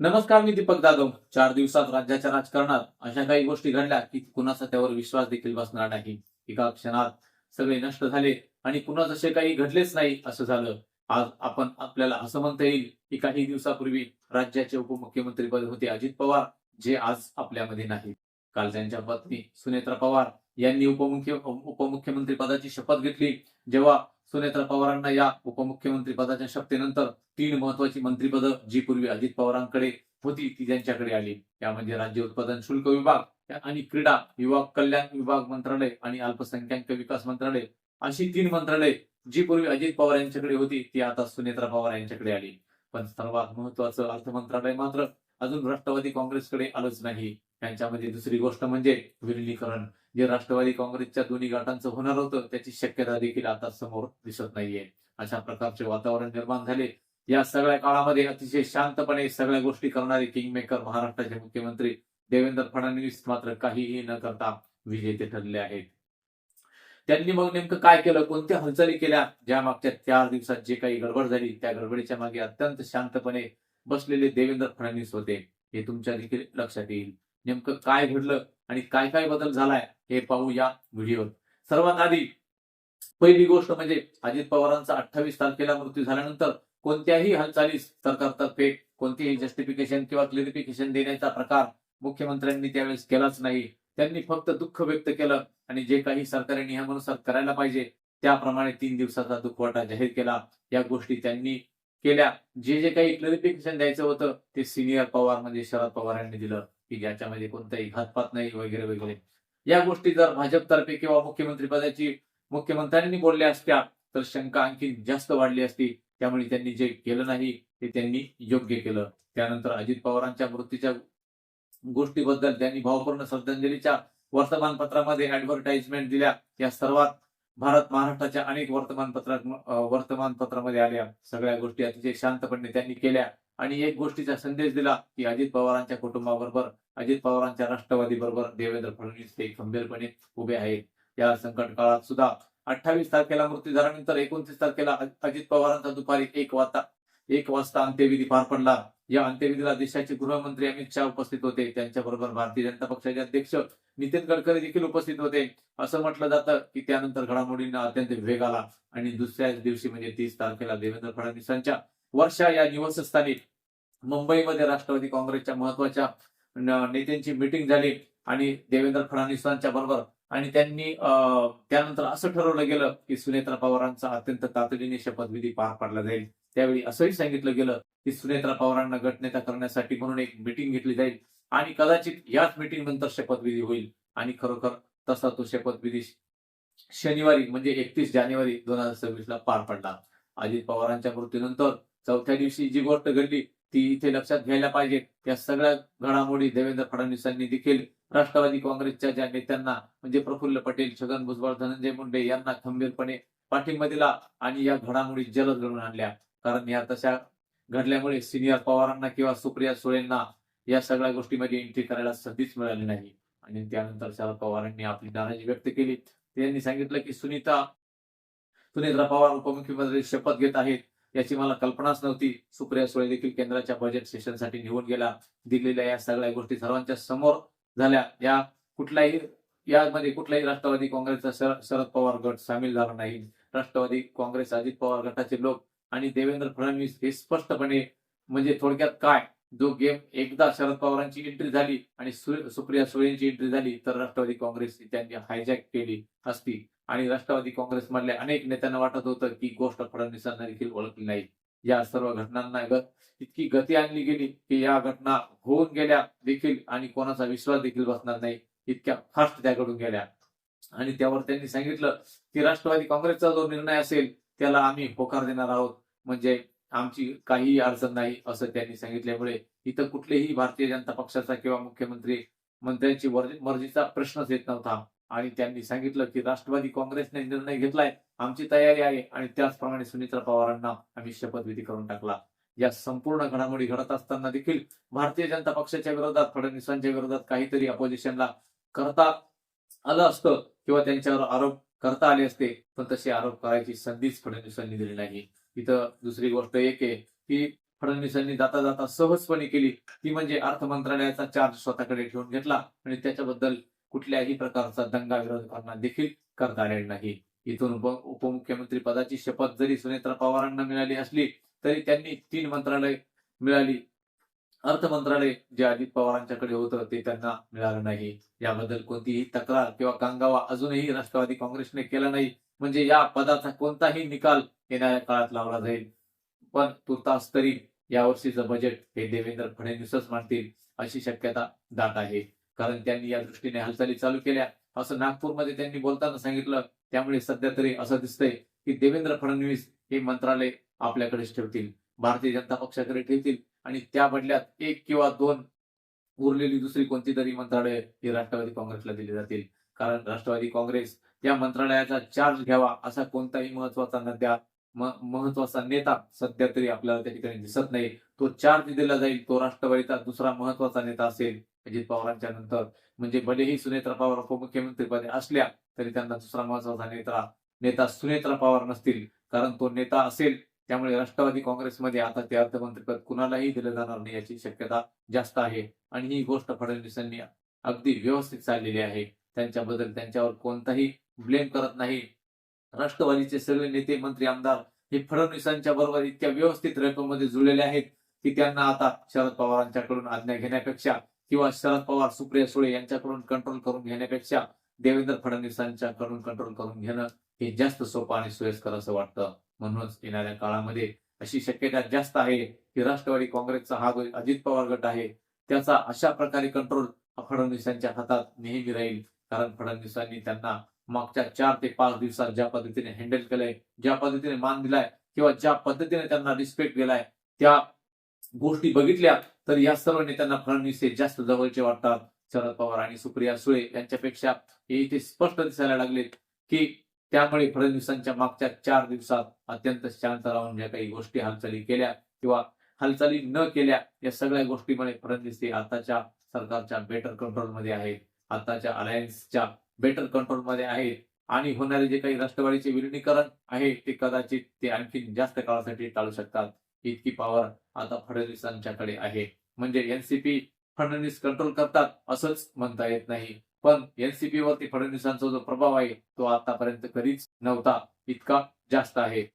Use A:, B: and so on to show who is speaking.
A: नमस्कार मी दीपक जाधव. चार दिवसात राज्याच्या राजकारणात अशा काही गोष्टी घडल्या की कुणाचा त्यावर विश्वास देखील बसणार नाही. एका क्षणात सगळे नष्ट झाले आणि पुन्हा जसे काही घडलेच नाही असं झालं. आज आपण आपल्याला असं म्हणता येईल की काही दिवसापूर्वी राज्याचे उपमुख्यमंत्रीपद होते अजित पवार जे आज आपल्यामध्ये नाही. काल त्यांच्या पत्नी सुनेत्रा पवार यांनी उपमुख्य उपमुख्यमंत्री पदाची शपथ घेतली. जेव्हा सुनेत्रा पवारांना या उपमुख्यमंत्री पदाच्या शपथेनंतर तीन महत्वाची मंत्रीपदं जी पूर्वी अजित पवारांकडे होती ती त्यांच्याकडे आली. त्यामध्ये राज्य उत्पादन शुल्क विभाग आणि क्रीडा युवा कल्याण विभाग मंत्रालय आणि अल्पसंख्याक विकास मंत्रालय अशी तीन मंत्रालय जी पूर्वी अजित पवार यांच्याकडे होती ती आता सुनेत्रा पवार यांच्याकडे आली. पण सर्वात महत्वाचं अर्थ मंत्रालय मात्र अजून राष्ट्रवादी काँग्रेसकडे आलंच नाही. त्यांच्यामध्ये दुसरी गोष्ट म्हणजे विलिनीकरण. जे राष्ट्रवादी काँग्रेसच्या दोन्ही गटांचं होणार होतं त्याची शक्यता देखील आता समोर दिसत नाहीये. अशा प्रकारचे वातावरण निर्माण झाले. या सगळ्या काळामध्ये अतिशय शांतपणे सगळ्या गोष्टी करणारे किंग मेकर महाराष्ट्राचे मुख्यमंत्री देवेंद्र फडणवीस मात्र काहीही न करता विजेते ठरले आहेत. त्यांनी मग नेमकं काय केलं? कोणत्या हालचाली केल्या? ज्या मागच्या चार दिवसात जे काही गडबड झाली त्या गडबडीच्या मागे अत्यंत शांतपणे बसलेले देवेंद्र फडणवीस होते. हे तुमच्या देखील लक्षात येईल. नेमकं काय घडलं आणि काय काय बदल झालाय हे पाहू या व्हिडिओत. सर्वात आधी पहिली गोष्ट म्हणजे अजित पवारांचा अठ्ठावीस तारखेला मृत्यू झाल्यानंतर कोणत्याही हालचालीस सरकारतर्फे कोणतेही जस्टिफिकेशन किंवा क्लिरिफिकेशन देण्याचा प्रकार मुख्यमंत्र्यांनी त्यावेळेस केलाच नाही. त्यांनी फक्त दुःख व्यक्त केलं आणि जे काही सरकारी नियमानुसार करायला पाहिजे त्याप्रमाणे तीन दिवसाचा दुखवटा जाहीर केला. या गोष्टी त्यांनी केल्या. जे जे काही क्लरिफिकेशन द्यायचं होतं ते सिनियर पवार म्हणजे शरद पवार यांनी दिलं की ज्याच्यामध्ये कोणताही घातपात नाही वगैरे वगैरे. या गोष्टी जर भाजपतर्फे किंवा मुख्यमंत्री पदाची मुख्यमंत्र्यांनी बोलल्या असत्या तर शंका आणखी जास्त वाढली असती. त्यामुळे त्यांनी जे केलं नाही ते त्यांनी योग्य केलं. त्यानंतर अजित पवारांच्या मृत्यूच्या गोष्टीबद्दल त्यांनी भावपूर्ण श्रद्धांजलीच्या वर्तमानपत्रामध्ये ऍडव्हर्टाइजमेंट दिल्या. या सर्वात भारत महाराष्ट्राच्या अनेक वर्तमानपत्रात वर्तमानपत्रामध्ये आल्या. सगळ्या गोष्टी अतिशय शांतपणे त्यांनी केल्या. आणि एक गोष्टीचा संदेश दिला की अजित पवारांच्या कुटुंबाबरोबर अजित पवारांच्या राष्ट्रवादी बरोबर देवेंद्र फडणवीस हे खंबीरपणे उभे आहेत. या संकट काळात सुद्धा अठ्ठावीस तारखेला मृत्यू झाल्यानंतर एकोणतीस तारखेला अजित पवारांचा दुपारी एक वाजता एक वाजता अंत्यविधी पार पडला. या अंत्यविधीला देशाचे गृहमंत्री अमित शहा उपस्थित होते. त्यांच्याबरोबर भारतीय जनता पक्षाचे अध्यक्ष नितीन गडकरी देखील उपस्थित होते. असं म्हटलं जातं की त्यानंतर घडामोडींना अत्यंत वेग आला आणि दुसऱ्याच दिवशी म्हणजे तीस तारखेला देवेंद्र फडणवीसांच्या वर्षा या निवासस्थानी मुंबईमध्ये राष्ट्रवादी काँग्रेसच्या महत्त्वाच्या नेत्यांची मिटिंग झाली आणि देवेंद्र फडणवीसांच्या बरोबर आणि त्यांनी त्यानंतर असं ठरवलं गेलं की सुनेत्रा पवारांचा अत्यंत तातडीने शपथविधी पार पाडला जाईल. त्यावेळी असंही सांगितलं गेलं की सुनेत्रा पवारांना गटनेता करण्यासाठी म्हणून एक मिटिंग घेतली जाईल आणि कदाचित याच मिटिंग नंतर शपथविधी होईल. आणि खरोखर तसा तो शपथविधी शनिवारी म्हणजे एकतीस जानेवारी दोन हजार सव्वीस ला पार पडला. अजित पवारांच्या मृत्यूनंतर चौथ्या दिवशी जी गोष्ट घडली ती इथे लक्षात घ्यायला पाहिजे. या सगळ्या घडामोडी देवेंद्र फडणवीसांनी देखील राष्ट्रवादी काँग्रेसच्या ज्या नेत्यांना म्हणजे प्रफुल्ल पटेल छगन भुजबळ धनंजय मुंडे यांना खंबीरपणे पाठिंबा दिला आणि या घडामोडी जलद घडून आणल्या. कारण या तशा घडल्यामुळे सिनियर पवारांना किंवा सुप्रिया सुळेंना या सगळ्या गोष्टीमध्ये एंट्री करायला संधीच मिळाली नाही. आणि त्यानंतर शरद पवारांनी आपली नाराजी व्यक्त केली. त्यांनी सांगितलं की सुनीता सुनीता पवार उपमुख्यमंत्री शपथ घेत आहेत याची मला कल्पनाच नव्हती. सुप्रिया सुळे देखील केंद्राच्या बजेट सेशनसाठी निवडून गेला दिलेल्या या सगळ्या गोष्टी सर्वांच्या समोर झाल्या. या कुठल्याही यामध्ये कुठलाही राष्ट्रवादी काँग्रेसचा शरद पवार गट सामील झाला नाही. राष्ट्रवादी काँग्रेस अजित पवार गटाचे लोक आणि देवेंद्र फडणवीस हे स्पष्टपणे म्हणजे थोडक्यात काय? जो गेम एकदा शरद पवारांची एंट्री झाली आणि सुप्रिया सुळेंची एंट्री झाली तर राष्ट्रवादी काँग्रेस त्यांनी हायजॅक केली असती. आणि राष्ट्रवादी काँग्रेस मधल्या अनेक नेत्यांना वाटत होतं की गोष्ट फडणवीसांना देखील ओळखली नाही. या सर्व घटनांना इतकी गती आणली गेली की या घटना होऊन गेल्या देखील आणि कोणाचा विश्वास देखील बसणार नाही इतक्या फास्ट त्या घडून गेल्या. आणि त्यावर त्यांनी सांगितलं की राष्ट्रवादी काँग्रेसचा जो निर्णय असेल त्याला आम्ही होकार देणार आहोत. म्हणजे आमची काहीही अडचण नाही असं त्यांनी सांगितल्यामुळे इथं कुठलेही भारतीय जनता पक्षाचा किंवा मुख्यमंत्री मंत्र्यांची मर्जीचा प्रश्नच येत नव्हता. आणि त्यांनी सांगितलं की राष्ट्रवादी काँग्रेसने निर्णय घेतलाय आमची तयारी आहे आणि त्याचप्रमाणे सुनीता पवारांना आम्ही शपथविधी करून टाकला. या संपूर्ण घडामोडी घडत असताना देखील भारतीय जनता पक्षाच्या विरोधात फडणवीसांच्या विरोधात काहीतरी अपोजिशनला करता आलं असतं किंवा त्यांच्यावर आरोप करता आले असते पण तसे आरोप करायची संधीच फडणवीसांनी दिली नाही. इथं दुसरी गोष्ट एक आहे की फडणवीसांनी जाता जाता सहजपणे केली. ती म्हणजे अर्थ मंत्रालयाचा चार्ज स्वतःकडे ठेवून घेतला आणि त्याच्याबद्दल कुठल्याही प्रकारचा दंगा विरोधकांना देखील करता आलेला नाही. इथून उप उपमुख्यमंत्री पदाची शपथ जरी सुनेत्रा पवारांना मिळाली असली तरी त्यांनी तीन मंत्रालय मिळाली. अर्थ मंत्रालय जे अजित पवारांच्याकडे होतं ते त्यांना मिळालं नाही. याबद्दल कोणतीही तक्रार किंवा कांगावा अजूनही राष्ट्रवादी काँग्रेसने केला नाही. म्हणजे या पदाचा कोणताही निकाल येणाऱ्या काळात लावला जाईल. पण तुर्तास तरी यावर्षीचं बजेट हे देवेंद्र फडणवीसच मांडतील अशी शक्यता दाट आहे. कारण त्यांनी या दृष्टीने हालचाली चालू केल्या. असं नागपूरमध्ये त्यांनी बोलताना सांगितलं. त्यामुळे सध्या तरी असं दिसतंय की देवेंद्र फडणवीस हे मंत्रालय आपल्याकडेच ठेवतील. भारतीय जनता पक्षाकडे ठेवतील. आणि त्या बदल्यात एक किंवा दोन उरलेली दुसरी कोणती तरी मंत्रालय ही राष्ट्रवादी काँग्रेसला दिली जातील. कारण राष्ट्रवादी काँग्रेस या मंत्रालयाचा चार्ज घ्यावा असा कोणताही महत्त्वाचा नद्या महत्त्वाचा नेता सध्या तरी आपल्याला त्या ठिकाणी दिसत नाही. तो चार्ज दिला जाईल तो राष्ट्रवादीचा दुसरा महत्त्वाचा नेता असेल अजित पवारांच्या नंतर. म्हणजे भलेही सुनेत्रा पवार उपमुख्यमंत्रीपदी असल्या तरी त्यांना दुसरा महत्त्वाचा नेता नेता सुनेत्रा पवार नसतील. कारण तो नेता असेल त्यामुळे राष्ट्रवादी काँग्रेसमध्ये आता ते अर्थमंत्रीपद कुणालाही दिलं जाणार नाही याची शक्यता जास्त आहे. आणि ही गोष्ट फडणवीसांनी अगदी व्यवस्थित चाललेली आहे. त्यांच्याबद्दल त्यांच्यावर कोणताही ब्लेम करत नाही. राष्ट्रवादीचे सर्व नेते मंत्री आमदार हे फडणवीसांच्या बरोबर इतक्या व्यवस्थित रकमेमध्ये जुळलेले आहेत की त्यांना आता शरद पवारांच्याकडून आज्ञा घेण्यापेक्षा किंवा शरद पवार सुप्रिया सुळे यांच्याकडून कंट्रोल करून घेण्यापेक्षा देवेंद्र फडणवीसांच्याकडून कंट्रोल करून घेणं हे जास्त सोपं आणि सुयस्कर असं वाटतं. म्हणूनच येणाऱ्या काळामध्ये अशी शक्यता जास्त आहे की राष्ट्रवादी काँग्रेसचा हा अजित पवार गट आहे त्याचा अशा प्रकारे कंट्रोल फडणवीसांच्या हातात नेहमी राहील. कारण फडणवीसांनी त्यांना मागच्या चार ते पाच दिवसात ज्या पद्धतीने हँडल केलंय ज्या पद्धतीने मान दिलाय किंवा ज्या पद्धतीने त्यांना रिस्पेक्ट दिलाय त्या गोष्टी बघितल्या तर या सर्व नेत्यांना फडणवीस हे जास्त जवळचे वाटतात. शरद पवार आणि सुप्रिया सुळे यांच्यापेक्षा हे इथे स्पष्ट दिसायला लागलेत की त्यामुळे फडणवीसांच्या मागच्या चार दिवसात अत्यंत शांत राहून ज्या काही गोष्टी हालचाली केल्या किंवा हालचाली न केल्या या सगळ्या गोष्टीमुळे फडणवीस हे आताच्या सरकारच्या बेटर कंट्रोलमध्ये आहेत. आताच्या अलायन्सच्या बेटर कंट्रोलमध्ये आहेत आणि होणारे जे काही राष्ट्रवादीचे विलिनीकरण आहे ते कदाचित ते आणखी जास्त काळासाठी टाळू शकतात. इतकी पॉवर आता फडणवीसांच्याकडे आहे. म्हणजे एनसीपी फडणवीस कंट्रोल करतात असंच म्हणता येत नाही. पण एनसीपी वरती फडणवीसांचा जो प्रभाव आहे तो आतापर्यंत कधीच नव्हता. इतका जास्त आहे.